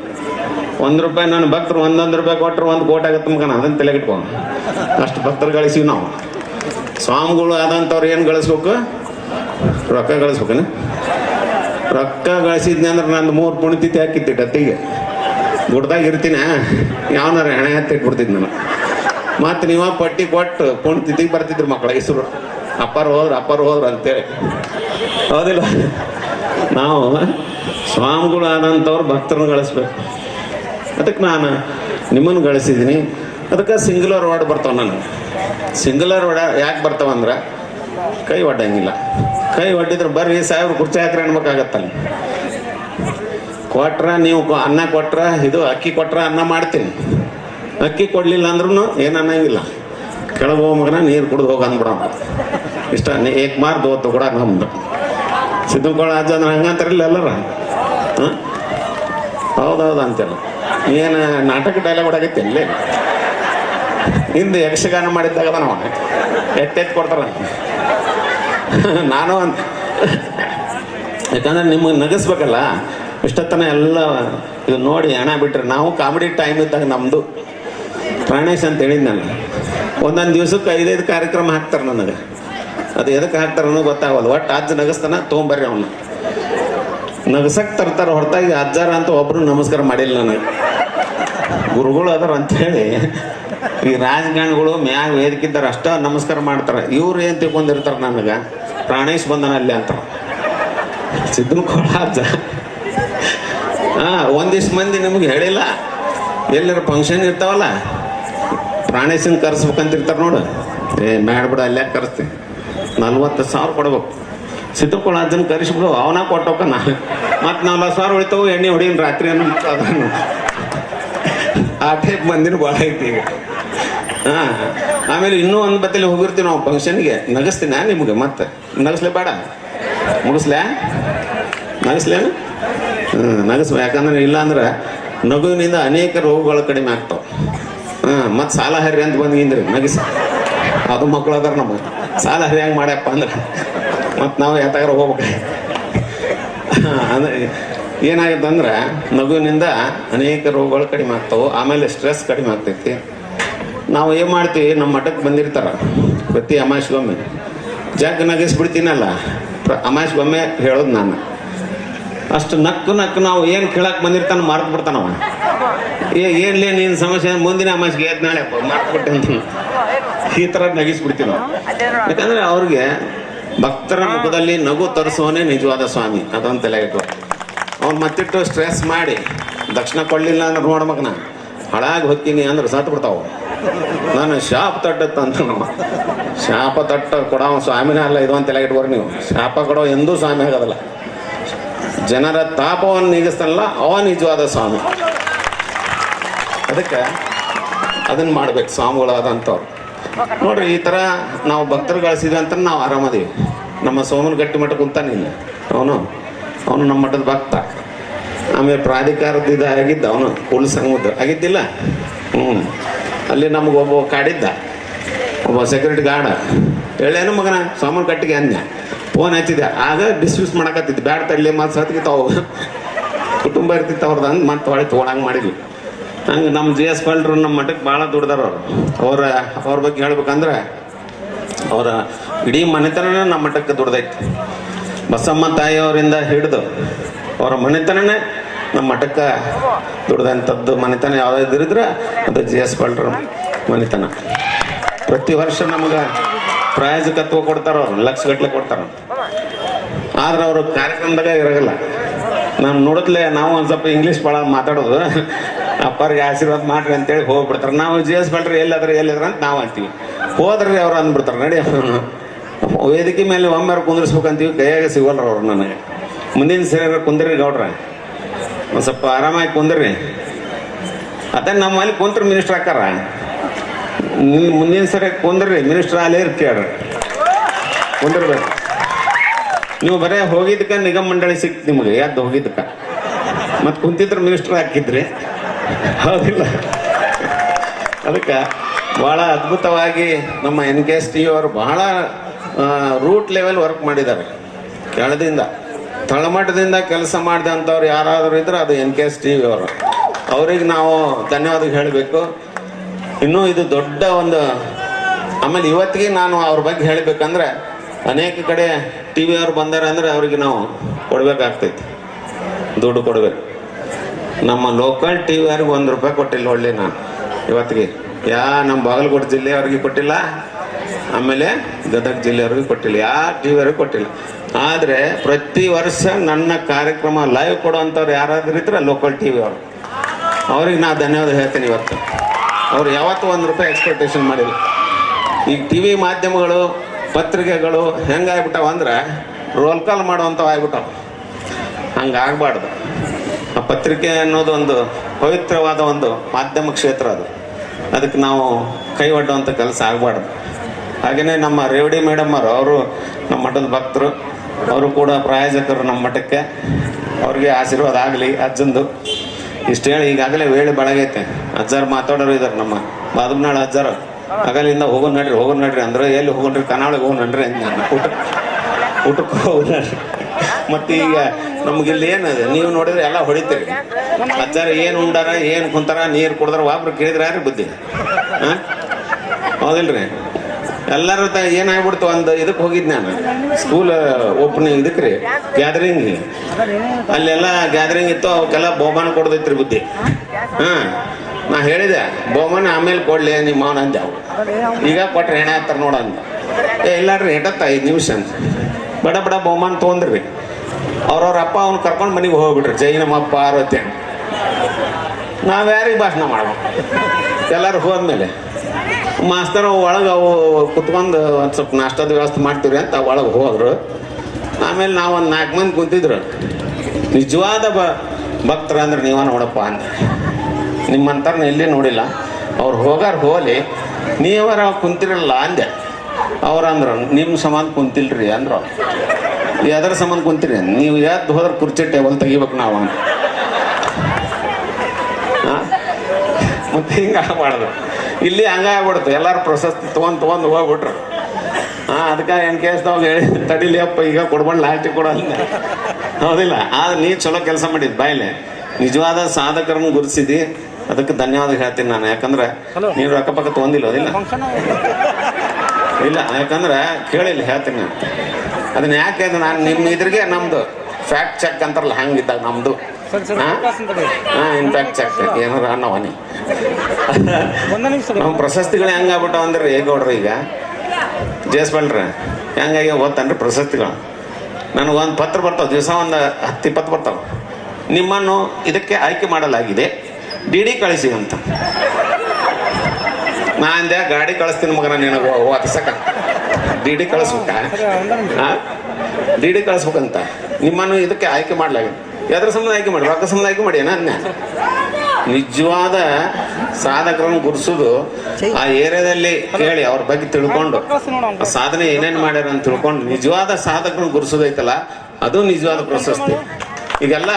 ಒಂದು ರೂಪಾಯಿ ನನ್ನ ಭಕ್ತರು ಒಂದೊಂದು ರೂಪಾಯಿ ಕೊಟ್ಟರು ಒಂದು ಕೋಟ್ ಆಗತ್ತೆ ಮಗನ ಅದನ್ನ ತಲೆಗಿಟ್ಕೊ. ಅಷ್ಟು ಭಕ್ತರು ಗಳಿಸೀವಿ ನಾವು. ಸ್ವಾಮಿಗಳು ಆದಂಥವ್ರು ಏನು ಗಳಿಸ್ಬೇಕು? ರೊಕ್ಕ ಗಳಿಸ್ಬೇಕನ? ರೊಕ್ಕ ಗಳಿಸಿದ್ನೆ ಅಂದ್ರೆ ನಂದು ಮೂರು ಪುಣ್ಯತಿಥಿ ಹಾಕಿದ್ದೆ, ಡತ್ತಿಗೆ. ಗುಡ್ದಾಗ ಇರ್ತೀನ. ಯಾವನಾರ ಹೆಣೆ ಹತ್ತಿ ಇಟ್ಬಿಡ್ತಿದ್ ನಾನು. ಮತ್ತು ನೀವ ಪಟ್ಟಿ ಕೊಟ್ಟು ಪುಣ್ಯತಿಥಿಗೆ ಬರ್ತಿದ್ರು ಮಕ್ಕಳ ಹೆಸರು ಅಪ್ಪರ್ ಹೋದ್ರು ಅಪ್ಪರ್ ಹೋದ್ರು ಅಂತೇಳಿ. ಹೌದಿಲ್ಲ? ನಾವು ಸ್ವಾಮಿಗಳು ಆದಂಥವ್ರು ಭಕ್ತರನ್ನ ಗಳಿಸ್ಬೇಕು. ಅದಕ್ಕೆ ನಾನು ನಿಮ್ಮನ್ನು ಗಳಿಸಿದ್ದೀನಿ. ಅದಕ್ಕೆ ಸಿಂಗುಲರ್ ವರ್ಡ್ ಬರ್ತಾವ ನಾನು ಸಿಂಗುಲರ್ ವಾರ್ಡ ಯಾಕೆ ಬರ್ತಾವ ಅಂದ್ರೆ, ಕೈ ಒಡ್ಡಂಗಿಲ್ಲ. ಕೈ ಒಡ್ಡಿದ್ರೆ ಬರ್ರಿ ಸಾವಿರ ಕುರ್ಚಿ ಹಾಕ್ರೆ ಅನ್ಬೇಕಾಗತ್ತಲ್ಲ. ಕೊಟ್ರ, ನೀವು ಅನ್ನ ಕೊಟ್ರ, ಇದು ಅಕ್ಕಿ ಕೊಟ್ರ ಅನ್ನ ಮಾಡ್ತೀನಿ. ಅಕ್ಕಿ ಕೊಡಲಿಲ್ಲ ಅಂದ್ರೂ ಏನು ಅನ್ನಂಗಿಲ್ಲ ಕೆಳಗೆ ಹೋಗೋ ಮಗನ ನೀರು ಕುಡಿದು ಹೋಗಿ ಅಂದ್ಬಿಡಮ್ಮ ಇಷ್ಟ ಏಕ್ ಮಾರ್ ದೋತು ಕೂಡ ನಮ್ದು ಸಿದ್ಧಕೋಳ ಅಜ್ಜ ಅಂದ್ರೆ ಹಂಗಂತಾರಿಲ್ಲ ಎಲ್ಲರ? ಹಾಂ? ಹೌದೌದು ಅಂತೇಳಿ ಏನು ನಾಟಕ ಡೈಲಾಗ್ ಹೊಡಾಗೈತೆ ಇಲ್ಲೇ? ಹಿಂದೆ ಯಕ್ಷಗಾನ ಮಾಡಿದ್ದಾಗ ನಾವು ಎತ್ತೆತ್ತು ಕೊಡ್ತಾರ. ನಾನು ಅಂತ ಯಾಕಂದ್ರೆ ನಿಮಗೆ ನಗಿಸ್ಬೇಕಲ್ಲ? ಇಷ್ಟೊತ್ತನ ಎಲ್ಲ ಇದು ನೋಡಿ ಹಣ ಬಿಟ್ರೆ ನಾವು ಕಾಮಿಡಿ ಟೈಮ್ ಇದ್ದಾಗ ನಮ್ಮದು ಪ್ರಾಣೇಶ್ ಅಂತ ಹೇಳಿದ್ ಒಂದೊಂದು ದಿವ್ಸಕ್ಕೆ ಐದೈದು ಕಾರ್ಯಕ್ರಮ ಹಾಕ್ತಾರೆ ನನಗೆ. ಅದು ಎದಕ್ಕೆ ಹಾಕ್ತಾರೆ ಅನ್ನೋ ಗೊತ್ತಾಗಲ್ಲ. ಒಟ್ಟು ಅಜ್ಜ ನಗಸ್ತಾನ ತೊಗೊಂಬರ್ರಿ ಅವನು. ನಗಸಕ್ಕೆ ತರ್ತಾರ, ಹೊರತಾಗಿ ಅಜ್ಜಾರ ಅಂತ ಒಬ್ರು ನಮಸ್ಕಾರ ಮಾಡಿಲ್ಲ ನನಗೆ. ಗುರುಗಳು ಅದಾರ ಅಂತೇಳಿ ಈ ರಾಜಕಾರಣಿಗಳು ಮ್ಯಾಗ ವೇದಿಕಿದ್ದಾರೆ, ಅಷ್ಟ ನಮಸ್ಕಾರ ಮಾಡ್ತಾರೆ. ಇವ್ರು ಏನು ತಿಳ್ಕೊಂಡಿರ್ತಾರೆ ನನಗೆ? ಪ್ರಾಣೇಶ್ ಬಂದನ ಅಲ್ಲಿ ಅಂತ. ಸಿದ್ದನ ಕೋಳ ಅಜ್ಜ. ಹಾ ಒಂದಿಷ್ಟು ಮಂದಿ ನಿಮ್ಗೆ ಹೇಳಿಲ್ಲ. ಎಲ್ಲರ ಫಂಕ್ಷನ್ ಇರ್ತಾವಲ್ಲ, ಪ್ರಾಣೇಶನ್ ಕರ್ಸ್ಬೇಕಂತಿರ್ತಾರ ನೋಡು. ಏ ಮಾಡ್ಬಿಡ ಅಲ್ಲೇ ಕರೆಸ್ತೀನಿ ನಲ್ವತ್ತು ಸಾವಿರ ಕೊಡ್ಬೇಕು. ಸಿದ್ಧಕೊಳ ಅದನ್ನು ಕರೆಸ್ಬಿಡು, ಅವನ ಕೊಟ್ಟೋಕ ನಾ. ಮತ್ತು ನಲ್ವತ್ತು ಸಾವಿರ ಉಳಿತಾವು, ಎಣ್ಣೆ ಹೊಡಿಯನ್ ರಾತ್ರಿ ಅದನ್ನು ಆ ಟೈಪ್ ಮಂದಿನ ಭಾಳ ಐತಿ ಈಗ. ಹಾಂ ಆಮೇಲೆ ಇನ್ನೂ ಒಂದು ಬತ್ತಲ್ಲಿ ಹೋಗಿರ್ತೀವಿ ನಾವು ಫಂಕ್ಷನ್ಗೆ ನಗಸ್ತೀನಿ ನಿಮ್ಗೆ ಮತ್ತೆ? ನಗಸ್ಲೇ ಬೇಡ. ಮುಗಿಸ್ಲೇ? ನಗಸ್ಲೇನು? ಹ್ಞೂ ನಗಸ್ ಯಾಕಂದ್ರೆ ಇಲ್ಲಾಂದ್ರೆ ನಗುವಿನಿಂದ ಅನೇಕ ರೋಗಗಳು ಕಡಿಮೆ ಆಗ್ತಾವೆ. ಹಾಂ, ಮತ್ತು ಸಾಲ ಹರಿ ಅಂತ ಬಂದ್ಗಿಂದ್ರಿ ನಗಿಸ. ಅದು ಮಕ್ಕಳು ಅದಾರ ನಮಗೆ ಸಾಲ ಹರಿ ಹೆಂಗೆ ಮಾಡ್ಯಪ್ಪ ಅಂದ್ರೆ ಮತ್ತು ನಾವು ಯಾತಾಗ್ರ ಹೋಗ್ಬೇಕು. ಅಂದ್ರೆ ಏನಾಗುತ್ತೆ ಅಂದ್ರೆ ನಗುವಿನಿಂದ ಅನೇಕ ರೋಗಗಳು ಕಡಿಮೆ ಆಗ್ತಾವೆ. ಆಮೇಲೆ ಸ್ಟ್ರೆಸ್ ಕಡಿಮೆ ಆಗ್ತೈತಿ. ನಾವು ಏನು ಮಾಡ್ತೀವಿ ನಮ್ಮ ಮಠಕ್ಕೆ ಬಂದಿರ್ತಾರ ಪ್ರತಿ ಅಮಾಸ್ಗೊಮ್ಮೆ ಜಗ್ ನಗಿಸ್ಬಿಡ್ತೀನಲ್ಲ. ಅಮಾಸ್ಗೊಮ್ಮೆ ಹೇಳೋದು ನಾನು. ಅಷ್ಟು ನಕ್ಕು ನಕ್ಕು ನಾವು ಏನು ಕೇಳಕ್ಕೆ ಬಂದಿರ್ತಾನೆ ಮರ್ತು ಬಿಡ್ತಾನವ ಏ, ಏನ್ಲೇ ನೀನು ಸಮಸ್ಯೆ ಮುಂದಿನ ಅಮಾಸ್ಗೆ ಎದ್ದು ನಾಳೆ ಮಾರ್ಕ್ಬಿಟ್ಟೆ ಈ ಥರ ನಗಿಸ್ಬಿಡ್ತೀವಿ ನಾವು ಯಾಕಂದ್ರೆ ಅವ್ರಿಗೆ ಭಕ್ತರ ಮುಖದಲ್ಲಿ ನಗು ತರಿಸುವನೇ ನಿಜವಾದ ಸ್ವಾಮಿ. ಅದೊಂದು ತಲೆ ಇಟ್ಟು ಅವ್ನು ಮತ್ತಿಟ್ಟು ಸ್ಟ್ರೆಸ್ ಮಾಡಿ, ದಕ್ಷಿಣ ಕೊಡಲಿಲ್ಲ ಅಂದ್ರೆ ನೋಡ್ಬೇಕು ನಾ ಹಾಳಾಗಿ ಹೊಕ್ಕಿನಿ ಅಂದ್ರೆ ಸತ್ತು ಬಿಡ್ತಾವ ನಾನು ಶಾಪ ತಟ್ಟತ್ತಂತ ಶಾಪ ತಟ್ಟ ಕೊಡೋ ಸ್ವಾಮಿನ ಅಲ್ಲ, ಇದು ಅಂತ ತಲೆ ಇಟ್ಕೋರಿ ನೀವು. ಶಾಪ ಕೊಡೋ ಎಂದೂ ಸ್ವಾಮಿ ಆಗೋದಲ್ಲ. ಜನರ ತಾಪವನ್ನು ನೀಗಿಸ್ತಾನಲ್ಲ, ಅವ ನಿಜವಾದ ಸ್ವಾಮಿ. ಅದಕ್ಕೆ ಅದನ್ನ ಮಾಡ್ಬೇಕು, ಸ್ವಾಮಿಗಳಾದಂಥವ್ರು. ನೋಡ್ರಿ, ಈ ಥರ ನಾವು ಭಕ್ತರು ಗಳಿಸಿದ ಅಂತ ನಾವು ಆರಾಮದೀವಿ. ನಮ್ಮ ಸೋಮನ ಗಟ್ಟಿ ಮಠ ಕುಂತಾನಿಲ್ಲ ಅವನು ಅವನು ನಮ್ಮ ಮಠದ ಭಕ್ತ. ಆಮೇಲೆ ಪ್ರಾಧಿಕಾರದ ಇದು ಆಗಿದ್ದ ಅವನು, ಕುಲ್ ಸಮುದ್ರ ಆಗಿದ್ದಿಲ್ಲ? ಹ್ಞೂ ಅಲ್ಲಿ ನಮ್ಗೆ ಒಬ್ಬ ಕಾಡಿದ್ದ. ಒಬ್ಬ ಸೆಕ್ಯೂರಿಟಿ ಗಾರ್ಡ ಹೇಳೇನು ಮಗನ, ಸೋಮನ ಕಟ್ಟಿಗೆ ಅಂದ್ಯ ಫೋನ್ ಹಚ್ಚಿದೆ. ಆಗ ಡಿಸ್ಮಿಸ್ ಮಾಡಕತ್ತಿದ್ದೆ. ಬ್ಯಾಡ ತರಲಿ ಮತ್ತು ಸತ್ಗಿತಾವು ಕುಟುಂಬ ಇರ್ತಿತ್ತು ಅವ್ರದ್ದು. ಅಂದ್ ಮತ್ತೆ ಹೊಳೆ ತೊಗೊಳಂಗೆ ಮಾಡಿದ್ವಿ ಹಂಗೆ ನಮ್ಮ ಜಿ ಎಸ್ ಪಲ್ಟ್ರು ನಮ್ಮ ಮಠಕ್ಕೆ ಭಾಳ ದುಡ್ದಾರ ಅವ್ರು. ಅವ್ರ ಅವ್ರ ಬಗ್ಗೆ ಹೇಳ್ಬೇಕಂದ್ರೆ ಅವರ ಇಡೀ ಮನೆತನನೇ ನಮ್ಮ ಮಠಕ್ಕೆ ದುಡ್ದೈತಿ. ಬಸಮ್ಮ ತಾಯಿಯವರಿಂದ ಹಿಡಿದು ಅವರ ಮನೆತನನೇ ನಮ್ಮ ಮಠಕ್ಕೆ ದುಡ್ದಂಥದ್ದು ಮನೆತನ. ಯಾವ್ದಿದ್ರೆ ಅದು ಜಿ ಎಸ್ ಪಲ್ಟ್ರ ಮನೆತನ. ಪ್ರತಿ ವರ್ಷ ನಮ್ಗೆ ಪ್ರಾಯೋಜಕತ್ವ ಕೊಡ್ತಾರ ಅವ್ರು. ಲಕ್ಷ ಗಟ್ಟಲೆ ಕೊಡ್ತಾರ ಆದ್ರೆ ಅವರು ಕಾರ್ಯಕ್ರಮದಾಗ ಇರಗಲ್ಲ ನಾನು ನೋಡತ್ಲೆ ನಾವು ಒಂದು ಸ್ವಲ್ಪ ಇಂಗ್ಲೀಷ್ ಭಾಳ ಮಾತಾಡೋದು. ಅಪ್ಪರಿಗೆ ಆಶೀರ್ವಾದ ಮಾಡ್ರಿ ಅಂತೇಳಿ ಹೋಗ್ಬಿಡ್ತಾರೆ. ನಾವು ಜಿ ಎಸ್ ಬಲ್ರಿ ಎಲ್ಲಾದ್ರೆ ಎಲ್ಲಿದ್ರ ಅಂತ ನಾವು ಅಂತೀವಿ. ಹೋದ್ರಿ ಅವ್ರು ಅಂದ್ಬಿಡ್ತಾರೆ, ನಡಿ. ವೇದಿಕೆ ಮೇಲೆ ಒಮ್ಮೆರು ಕುಂದಿರ್ಸ್ಬೇಕಂತೀವಿ, ಕೈಯಾಗ ಸಿಗೋಲ್ರ ಅವ್ರು ನನಗೆ. ಮುಂದಿನ ಸರಿ ಕುಂದ್ರಿ ಗೌಡ್ರ. ಒಂದು ಸ್ವಲ್ಪ ಆರಾಮಾಗಿ ಕುಂದ್ರಿ. ಅದೇ ನಮ್ಮಲ್ಲಿ ಕುಂತ್ರ ಮಿನಿಸ್ಟರ್ ಹಾಕಾರ ಮುಂದಿನ ಸರಿ ಕುಂದ್ರಿ ಮಿನಿಸ್ಟರ್ ಅಲ್ಲೇ ಇರ್ತೀಯ? ಕುಂದಿರ್ಬೇಕು. ನೀವು ಬರೇ ಹೋಗಿದ್ದಕ್ಕೆ ನಿಗಮ ಮಂಡಳಿ ಸಿಕ್ತು ನಿಮಗೆ ಯಾವ್ದು ಹೋಗಿದ್ದಕ್ಕ? ಮತ್ತೆ ಕುಂತಿದ್ರು ಮಿನಿಸ್ಟರ್ ಹಾಕಿದ್ರಿ? ಹೌದಿಲ್ಲ. ಅದಕ್ಕೆ ಭಾಳ ಅದ್ಭುತವಾಗಿ ನಮ್ಮ ಎನ್ ಕೆ ಎಸ್ ಟಿ ಅವರು ಬಹಳ ರೂಟ್ ಲೆವೆಲ್ ವರ್ಕ್ ಮಾಡಿದ್ದಾರೆ. ಕೆಳದಿಂದ, ತಳಮಟ್ಟದಿಂದ ಕೆಲಸ ಮಾಡಿದಂಥವ್ರು ಯಾರಾದರೂ ಇದ್ರೆ ಅದು ಎನ್ ಕೆ ಎಸ್ ಟಿ ಅವರು. ಅವ್ರಿಗೆ ನಾವು ಧನ್ಯವಾದ ಹೇಳಬೇಕು. ಇನ್ನೂ ಇದು ದೊಡ್ಡ ಒಂದು, ಆಮೇಲೆ ಇವತ್ತಿಗೆ ನಾನು ಅವ್ರ ಬಗ್ಗೆ ಹೇಳಬೇಕಂದ್ರೆ ಅನೇಕ ಕಡೆ ಟಿ ವಿ ಅವ್ರು ಬಂದಾರೆ ಅಂದರೆ ಅವ್ರಿಗೆ ನಾವು ಕೊಡಬೇಕಾಗ್ತೈತಿ. ದುಡ್ಡು ಕೊಡ್ಬೇಕು. ನಮ್ಮ ಲೋಕಲ್ ಟಿ ವಿ ಅವ್ರಿಗೆ ಒಂದು ರೂಪಾಯಿ ಕೊಟ್ಟಿಲ್ಲ ಒಳ್ಳೆ ನಾನು. ಇವತ್ತಿಗೆ. ಯಾ ನಮ್ಮ ಬಾಗಲಕೋಟೆ ಜಿಲ್ಲೆಯವ್ರಿಗೆ ಕೊಟ್ಟಿಲ್ಲ, ಆಮೇಲೆ ಗದಗ ಜಿಲ್ಲೆಯವ್ರಿಗೆ ಕೊಟ್ಟಿಲ್ಲ. ಯಾ ಟಿ ಅವ್ರಿಗೆ ಕೊಟ್ಟಿಲ್ಲ. ಆದರೆ ಪ್ರತಿ ವರ್ಷ ನನ್ನ ಕಾರ್ಯಕ್ರಮ ಲೈವ್ ಕೊಡುವಂಥವ್ರು ಯಾರಾದ್ರೂ ಇದ್ರೆ ಲೋಕಲ್ ಟಿ ವಿ ಅವರು. ಅವ್ರಿಗೆ ನಾ ಧನ್ಯವಾದ ಹೇಳ್ತೀನಿ ಇವತ್ತು. ಅವ್ರು ಯಾವತ್ತೂ ಒಂದು ರೂಪಾಯಿ ಎಕ್ಸ್ಪೆಕ್ಟೇಷನ್ ಮಾಡಿಲ್ಲ. ಈಗ ಟಿ ವಿ ಮಾಧ್ಯಮಗಳು ಪತ್ರಿಕೆಗಳು ಹೆಂಗಾಗ್ಬಿಟ್ಟಾವ ಅಂದ್ರೆ ರೋಲ್ ಕಾಲ್ ಮಾಡುವಂಥವು ಆಗ್ಬಿಟ್ಟಾವ. ಹಂಗಾಗಬಾರ್ದು. ಆ ಪತ್ರಿಕೆ ಅನ್ನೋದು ಒಂದು ಪವಿತ್ರವಾದ ಒಂದು ಮಾಧ್ಯಮ ಕ್ಷೇತ್ರ ಅದು. ಅದಕ್ಕೆ ನಾವು ಕೈ ಒಡ್ಡುವಂಥ ಕೆಲಸ ಆಗಬಾರ್ದು. ಹಾಗೆಯೇ ನಮ್ಮ ರೇವಡಿ ಮೇಡಮ್ ಅವರು ಅವರು ನಮ್ಮ ಮಠದ ಭಕ್ತರು, ಅವರು ಕೂಡ ಪ್ರಾಯೋಜಕರು ನಮ್ಮ ಮಠಕ್ಕೆ. ಅವ್ರಿಗೆ ಆಶೀರ್ವಾದ ಆಗಲಿ ಅಜ್ಜಂದು. ಇಷ್ಟು ಹೇಳಿ ಈಗಾಗಲೇ ವೇಳೆ ಬೆಳಗೈತೆ. ಅಜ್ಜಾರು ಮಾತಾಡೋರು ಇದ್ದಾರೆ ನಮ್ಮ ಬಾದಮ್ನಾಳ ಅಜ್ಜಾರು ಆಗಲಿಂದ ಹೋಗೋಣ ನಡ್ರಿ ಹೋಗೋಣ ನಡ್ರಿ ಅಂದ್ರೆ ಎಲ್ಲಿ ಹೋಗೋಣ್ರಿ ಕನಾಳಿಗೆ ಹೋಗೋಣ ನಡ್ರಿ ನಾನು ಊಟ, ಊಟಕ್ಕೆ ಹೋಗೋಣ ಮತ್ತೆ ಈಗ ನಮ್ಗೆ ಇಲ್ಲಿ ಏನದ, ನೀವು ನೋಡಿದ್ರೆ ಎಲ್ಲ ಹೊಡಿತೀರಿ. ಅಜ್ಜಾರ ಏನು ಉಂಡಾರ, ಏನು ಕುಂತಾರ, ನೀರು ಕುಡ್ದಾರ, ಒಬ್ರು ಕೇಳಿದ್ರೆ ಯಾರು ಬುದ್ಧಿ? ಹಾಂ ಹೌದಿಲ್ರಿ? ಎಲ್ಲರೂ ತ ಏನಾಗ್ಬಿಡ್ತು ಒಂದು ಇದಕ್ಕೆ ಹೋಗಿದ್ದು ನಾನು. ಸ್ಕೂಲ್ ಓಪನಿಂಗ್ ಇದಕ್ಕೆ ರೀ ಗ್ಯಾದರಿಂಗ್ ಅಲ್ಲೆಲ್ಲ ಗ್ಯಾದರಿಂಗ್ ಇತ್ತು ಅವಕ್ಕೆಲ್ಲ ಬಹುಮಾನ ಕೊಡ್ದೈತ್ರಿ ಬುದ್ಧಿ. ಹಾಂ? ನಾ ಹೇಳಿದೆ ಬಹುಮಾನ ಆಮೇಲೆ ಕೊಡ್ಲಿ ನಿಮ್ಮ ಅವನ ಅಂದೆ ಈಗ ಕೊಟ್ರೆ ಹೆಣ ಹತ್ತಾರ ನೋಡ ಅಂದ ಏ, ಇಲ್ಲಾಡ್ರಿ ಹೆಟತ್ತ ಐದು ನಿಮಿಷ ಅಂತ. ಬಡ ಬಡ ಬಹುಮಾನ ತೊಗೊಂಡ್ರಿ. ಅವ್ರವ್ರ ಅಪ್ಪ ಅವ್ನ ಕರ್ಕೊಂಡು ಮನೆಗೆ ಹೋಗ್ಬಿಟ್ರಿ, ಜೈ ನಮ್ಮಪ್ಪ ಪಾರ್ವತಿ ಅಂತ. ನಾವು ಯಾರಿಗೆ ಭಾಷಣ ಮಾಡ್ಬೇಕು? ಎಲ್ಲರೂ ಹೋದ್ಮೇಲೆ. ಮಾಸ್ತರ್ ಒಳಗೆ ಅವು ಕುತ್ಕೊಂಡು ಒಂದು ಸ್ವಲ್ಪ ನಾಷ್ಟದ ವ್ಯವಸ್ಥೆ ಮಾಡ್ತೀವಿ ಅಂತ ಒಳಗೆ ಹೋದ್ರು. ಆಮೇಲೆ ನಾವು ಒಂದು ನಾಲ್ಕು ಮಂದಿ ಕುಂತಿದ್ರು. ನಿಜವಾದ ಭಕ್ತರ ಅಂದ್ರೆ ನೀವ ನೋಡಪ್ಪ ಅಂದ ನಿಮ್ಮಂಥವ್ರನ್ನ ಇಲ್ಲಿ ನೋಡಿಲ್ಲ. ಅವ್ರು ಹೋಗಾರ ಹೋಲಿ ನೀವರ ಕುಂತಿರಲ್ಲ ಅಂದೆ. ಅವ್ರು ಅಂದ್ರು ನಿಮ್ಮ ಸಂಬಂಧ ಕುಂತಿಲ್ರಿ ಅಂದ್ರು. ಎದ್ರ ಸಂಬಂಧ ಕುಂತಿರಿ? ನೀವು ಎದ್ದು ಹೋದ್ರೆ ಕುರ್ಚಿ ಟೇಬಲ್ ತೆಗಿಬೇಕು ನಾವು ಅಂತ? ಮತ್ತೆ ಹಿಂಗ ಆಗಬಾರ್ದು ಇಲ್ಲಿ ಹಂಗ ಎಲ್ಲರೂ ಪ್ರಶಸ್ತಿ ತೊಗೊಂಡ್ ತೊಗೊಂಡು ಹೋಗ್ಬಿಟ್ರು. ಹಾಂ ಅದಕ್ಕೆ ಏನು ಕೇಸ್ದವಾಗ ಹೇಳಿ, ತಡಿಲಿ ಅಪ್ಪ, ಈಗ ಕೊಡ್ಬಂಡ್ ಲಾಸ್ಟಿಗೆ ಕೊಡಲ್ಲ ಹೌದಿಲ್ಲ. ಆದ್ರೆ ನೀ ಚಲೋ ಕೆಲಸ ಮಾಡಿದ್ ಬಾಯ್ಲೆ ನಿಜವಾದ ಸಾಧಕರನ್ನು ಗುರುತಿಸಿದಿ. ಅದಕ್ಕೆ ಧನ್ಯವಾದ ಹೇಳ್ತೀನಿ ನಾನು. ಯಾಕಂದ್ರೆ ನೀನು ಅಕ್ಕಪಕ್ಕ ತೊಂದಿಲ್ಲ ತೊಗೊಂದಿಲ್ಲ ಹೌದಿಲ್ಲ ಇಲ್ಲ ಯಾಕಂದ್ರೆ ಕೇಳಿಲ್ಲ ಹೇಳ್ತೀನಿ ನಾನು. ಅದನ್ನ ಯಾಕೆ ಅಂದ್ರೆ ನಾನು ನಿಮ್ಮ ಇದ್ರಿಗೆ ನಮ್ದು ಫ್ಯಾಕ್ಟ್ ಚೆಕ್ ಅಂತಾರಲ್ಲ ಹಂಗಿದ್ದಾಗ ನಮ್ದು. ಹಾ? ಇನ್ಫ್ಯಾಕ್ಟ್ ಚೆಕ್ ಏನಾರ ಅನ್ನವನಿ ನಮ್ಮ ಪ್ರಶಸ್ತಿಗಳು ಹೆಂಗಾಗ್ಬಿಟ್ಟವ ಅಂದ್ರೆ ಹೇಗೌಡ್ರಿ ಈಗ? ಜೇಸ್ಬಲ್ರ ಹೆಂಗಾಗಿ ಓದ್ತಾನ್ರಿ ಪ್ರಶಸ್ತಿಗಳು? ನನಗೊಂದು ಪತ್ರ ಬರ್ತಾವ ದಿವಸ ಒಂದು ಹತ್ತು ಇಪ್ಪತ್ತು ಬರ್ತಾವ. ನಿಮ್ಮನ್ನು ಇದಕ್ಕೆ ಆಯ್ಕೆ ಮಾಡಲಾಗಿದೆ. ಡಿ ಡಿ ಕಳಿಸಿ ಅಂತ ನಾ ಅಂದೆ, ಗಾಡಿ ಕಳಿಸ್ತೀನಿ ಮಗನ ನಿನಗೆ ಓದಿಸಕ ಡಿ ಡಿ ಕಳಿಸ್ಬೇಕ? ಡಿ ಡಿ ಕಳಿಸ್ಬೇಕಂತ. ನಿಮ್ಮನ್ನು ಇದಕ್ಕೆ ಆಯ್ಕೆ ಮಾಡ್ಲಾಗ ಯಾವ್ದ್ರ ಸಂಬಂಧ ಆಯ್ಕೆ ಮಾಡಿ ರೊಕ್ಕ ಸಂಬಂಧ ಆಯ್ಕೆ ಮಾಡಿ ಅನ್ನ ನಿಜವಾದ ಸಾಧಕರನ್ನು ಗುರುಸೋದು ಆ ಏರಿಯಾದಲ್ಲಿ ಕೇಳಿ ಅವ್ರ ಬಗ್ಗೆ ತಿಳ್ಕೊಂಡು ಸಾಧನೆ ಏನೇನು ಮಾಡ್ಯಾರ ಅಂತ ತಿಳ್ಕೊಂಡು, ನಿಜವಾದ ಸಾಧಕರನ್ನು ಗುರುಸೋದೈತಲ್ಲ ಅದು ನಿಜವಾದ ಪ್ರಶಸ್ತಿ. ಈಗೆಲ್ಲ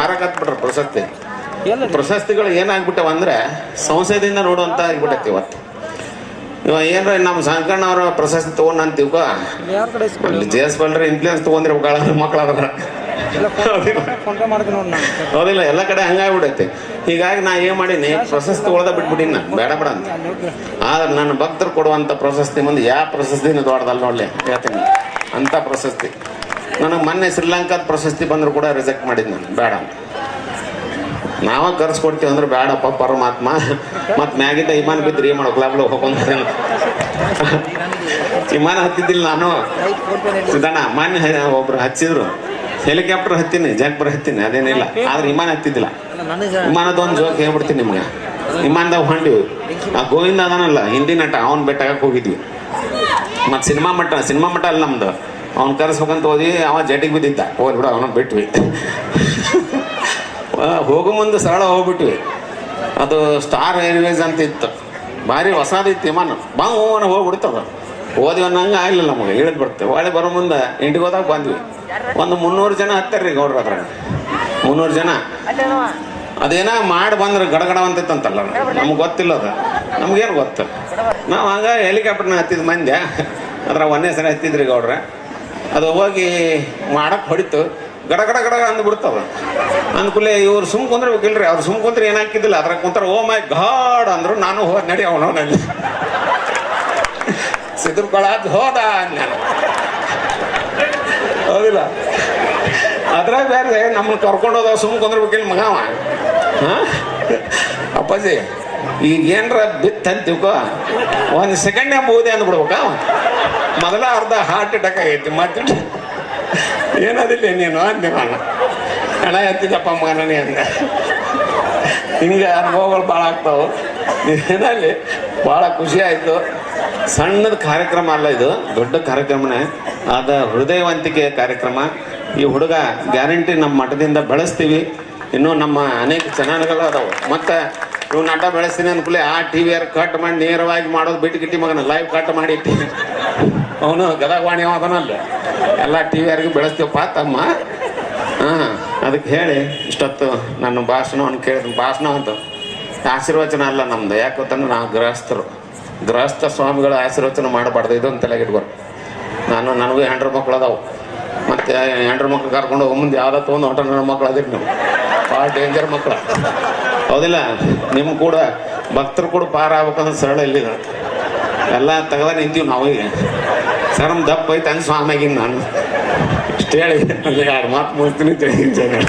ಮಾರಕತ್ ಬಿಟ್ರ ಪ್ರಶಸ್ತಿ. ಪ್ರಶಸ್ತಿಗಳು ಏನಾಗ್ಬಿಟ್ಟವ ಅಂದ್ರೆ ಸಂಸದಿಂದ ನೋಡುವಂತ ಆಗ್ಬಿಟ್ಟೈತಿ ಇವತ್ತು. ಇವ ಏನ್ರ ನಮ್ಮ ಸಂಕಣ್ಣ ಅವರ ಪ್ರಶಸ್ತಿ ತಗೊಂಡ್ ಅಂತ ತಿಳ್ಕೊ ಯಾರ ಕಡೆ ಇಸ್ಕೊಳ್ಳಿ ಅಲ್ಲಿ ಜೆ ಎಸ್ ಬಲ್ರ ಇನ್ಫ್ಲೂಯೆನ್ಸ್ ತಗೊಂಡಿರ್ಬೇಕಲ್ಲ ನಾನು. ಹೌದಿಲ್ಲ ಎಲ್ಲ ಕಡೆ ಹಂಗಾಗ್ಬಿಡೈತಿ ಹೀಗಾಗಿ ನಾ ಏನ್ ಮಾಡೀನಿ ಪ್ರಶಸ್ತಿ ಉಳ್ದ ಬಿಟ್ಬಿಟ್ಟಿನಿ ಬೇಡ ಬೇಡ ಅಂತ. ಆದ್ರೆ ನನ್ನ ಭಕ್ತರು ಕೊಡುವಂತ ಪ್ರಶಸ್ತಿ ಮುಂದೆ ಯಾವ ಪ್ರಶಸ್ತಿನ ದೊಡ್ಡದಲ್ಲ ನೋಡ್ಲಿ ಹೇಳ್ತೀನಿ. ಅಂತ ಪ್ರಶಸ್ತಿ. ನನಗೆ ಮೊನ್ನೆ ಶ್ರೀಲಂಕಾದ ಪ್ರಶಸ್ತಿ ಬಂದ್ರು ಕೂಡ ರಿಜೆಕ್ಟ್ ಮಾಡಿದ್ ನಾನು. ಬೇಡ ಅಂತ. ನಾವ ಕರ್ಸ್ಕೊಡ್ತೀವಿ ಅಂದ್ರೆ ಬೇಡಪ್ಪ ಪರಮಾತ್ಮ. ಮತ್ ಮ್ಯಾಗಿದ್ದ ವಿಮಾನ ಬಿದ್ದರೆ ಏನ್ ಮಾಡೋಕ್ ಹೋಗ್ಕೊಂಡ್ ವಿಮಾನ ಹತ್ತಿದ್ದಿಲ್ಲ ನಾನು. ಸಿದ್ದಣ್ಣ ಮಾನ್ಯ ಒಬ್ರು ಹಚ್ಚಿದ್ರು. ಹೆಲಿಕಾಪ್ಟರ್ ಹತ್ತೀನಿ, ಜಾಕ್ಬರ್ ಹತ್ತೀನಿ, ಅದೇನಿಲ್ಲ. ಆದ್ರೆ ವಿಮಾನ ಹತ್ತಿದ್ದಿಲ್ಲ. ವಿಮಾನದ ಒಂದು ಜೋಕ್ ಹೇಳ್ಬಿಡ್ತೀನಿ ನಿಮ್ಗೆ. ವಿಮಾನದಾಗ ಹೊಂಡಿವಿ ಆ ಗೋವಿಂದ ಅದಾನಲ್ಲ, ಹಿಂದಿ ನಟ, ಅವನ್ ಬೆಟ್ಟಾಗಕ್ಕೆ ಹೋಗಿದ್ವಿ. ಮತ್ತು ಸಿನಿಮಾ ಮಟ್ಟ ಸಿನಿಮಾ ಮಟ್ಟ ಅಲ್ಲ ನಮ್ದು. ಅವ್ನು ಕರೆಸ್ಬೇಕಂತ ಹೋದಿ ಅವ ಜಟಿಗೆ ಬಿದ್ದಿದ್ದ. ಹೋಗ್ಬಿಡ ಅವನ ಬಿಟ್ವಿ. ಹೋಗೋ ಮುಂದೆ ಸರಳ ಹೋಗ್ಬಿಟ್ವಿ. ಅದು ಸ್ಟಾರ್ ಏರ್ವೇಸ್ ಅಂತ ಇತ್ತು. ಭಾರಿ ಹೊಸದಿತ್ತು ವಿಮಾನ. ಬಾ ಹೋಗೋಣ ಹೋಗ್ಬಿಡ್ತದ ಹೋದ್ವಿ ಅನ್ನಂಗೆ ಆಗಲಿಲ್ಲ ನಮಗೆ ಇಳಿದು ಬರ್ತೇವೆ. ಒಳ್ಳೆ ಬರೋ ಮುಂದೆ ಇಂಟಿಗೆ ಹೋದಾಗ ಬಂದ್ವಿ. ಒಂದು ಮುನ್ನೂರು ಜನ ಹತ್ತಾರ್ರಿ ಗೌಡ್ರ ಅದ್ರಾಗ ಮುನ್ನೂರು ಜನ. ಅದೇನ ಮಾಡಿ ಬಂದ್ರೆ ಗಡಗಡ ಅಂತಿತ್ತಂತಲ್ಲ ನಮ್ಗೆ ಗೊತ್ತಿಲ್ಲ ಅದು. ನಮ್ಗೇನು ಗೊತ್ತು. ನಾವು ಹಂಗೆ ಹೆಲಿಕಾಪ್ಟರ್ನ ಹತ್ತಿದ ಮಂದ್ಯ. ಅದ್ರ ಒಂದೇ ಸಲ ಹತ್ತಿದ್ರಿ ಗೌಡ್ರ. ಅದು ಹೋಗಿ ಮಾಡಕ್ಕೆ ಹೊಡಿತು. ಗಡ ಗಡ ಗಡ ಅಂದ್ಬಿಡ್ತವ ಅಂದ್ಕೂಲೆ ಇವ್ರು ಸುಮ್ ಕುಂದ್ರಬೇಕಿಲ್ರಿ ಅವ್ರು ಸುಮ್ ಕುಂತ್ರೆ ಏನಾಕಿದ್ದಿಲ್ಲ ಅದ್ರ ಅದ್ರಾಗ ಕುಂತಾರ, ಓ ಮೈ ಗಾಡ್ ಅಂದ್ರು, ನಾನು ಹೋದ್ ನಡಿ ಅವನವನಲ್ಲಿ ಸಿದ್ರಕೊಳಾದ್ ಹೋದ ನಾನು. ಹೌದಿಲ್ಲ? ಅದ್ರಾಗ ಬೇರೆ ನಮ್ಮನ್ನ ಕರ್ಕೊಂಡು ಹೋದ ಸುಮ್ ಕುಂದ್ರಬೇಕಿಲ್ಲ ಮಗವ. ಅಪ್ಪಾಜಿ, ಈಗ ಏನ್ರ ಬಿತ್ತಂತ ತಿಳ್ಕೊ. ಒಂದು ಸೆಕೆಂಡ್ನೇ ಬೋದೆ ಅಂದ್ಬಿಡ್ಬೇಕ? ಮೊದಲ ಅರ್ಧ ಹಾರ್ಟ್ ಅಟ್ಯಾಕ್ ಆಗೈತಿ, ಮತ್ತೆ ಏನದಿಲ್ಲ, ನೀನು ಅಂದೆ ನಾನು ಹಣ ಎತ್ತಿದಪ್ಪ ಮಗನೇ ಅಂದ. ಹಿಂಗೆ ಅನುಭವಗಳು ಭಾಳ ಆಗ್ತಾವೆ. ಏನಲ್ಲಿ ಭಾಳ ಖುಷಿ ಆಯಿತು. ಸಣ್ಣದ ಕಾರ್ಯಕ್ರಮ ಅಲ್ಲ ಇದು, ದೊಡ್ಡ ಕಾರ್ಯಕ್ರಮನೇ. ಆದ ಹೃದಯವಂತಿಕೆ ಕಾರ್ಯಕ್ರಮ. ಈ ಹುಡುಗ ಗ್ಯಾರಂಟಿ ನಮ್ಮ ಮಠದಿಂದ ಬೆಳೆಸ್ತೀವಿ. ಇನ್ನೂ ನಮ್ಮ ಅನೇಕ ಚಾನಲ್ಗಳು ಅದಾವೆ. ಮತ್ತು ಇವ್ ನಟ ಬೆಳೆಸ್ತೀನಿ ಅನ್ಕೂಲೆ ಆ ಟಿ ವಿಯರ್ ಕಟ್ ಮಾಡಿ ನೇರವಾಗಿ ಮಾಡೋದು ಬಿಟ್ಟು ಗಿಟ್ಟಿ ಮಗನ. ಲೈವ್ ಕಟ್ ಮಾಡಿ ಅವನು ಗದಗವಾಣಿ ಅದನಲ್ಲ. ಎಲ್ಲ ಟಿ ಯಾರಿಗೂ ಬೆಳೆಸ್ತೀವಪ್ಪ ತಮ್ಮ. ಹಾಂ, ಅದಕ್ಕೆ ಹೇಳಿ, ಇಷ್ಟೊತ್ತು ನನ್ನ ಭಾಷಣವನ್ನು ಕೇಳಿದ ಭಾಷಣ ಅಂತ ಆಶೀರ್ವಚನ ಅಲ್ಲ ನಮ್ದು. ಯಾಕೆ ಗೊತ್ತಂದ್ರೆ ನಾವು ಗೃಹಸ್ಥರು. ಗೃಹಸ್ಥ ಸ್ವಾಮಿಗಳ ಆಶೀರ್ವಚನ ಮಾಡಬಾರ್ದು. ಇದು ಅಂತ ತಲೆಗಿಟ್ಬಾರ್ದು ನಾನು, ನನಗೂ ಹೆಂಡ್ರ ಮಕ್ಳು ಅದಾವು. ಮತ್ತು ಹೆಂಡ್ರ ಮಕ್ಳು ಕರ್ಕೊಂಡು ಹೋಗೋ ಮುಂದೆ ಯಾವುದೋ ತೊಗೊಂಡು ಹೊಂಟ ನನ್ನ ಮಕ್ಳು ಅದಿರಿ ನೀವು. ಭಾಳ ಡೇಂಜರ್ ಮಕ್ಳು. ಹೌದಿಲ್ಲ? ನಿಮ್ಮ ಕೂಡ ಭಕ್ತರು ಕೂಡ ಪಾರಾಗಬೇಕಂದ್ರೆ ಸರಳ ಇಲ್ಲಿ ಎಲ್ಲ ತೆಗೆದ ನಿಂತೀವಿ ನಾವು ಈಗ ಸರ್ ದಪ್ಪ ಐತೆ ಹಂಗೆ ಸ್ವಾಮಿಯಾಗಿನ ನಾನು. ಇಷ್ಟು ಹೇಳಿ ಎರಡು ಮಾತು ಮುಗಿಸ್ತೀನಿ ತಿಳಿತೀನಿ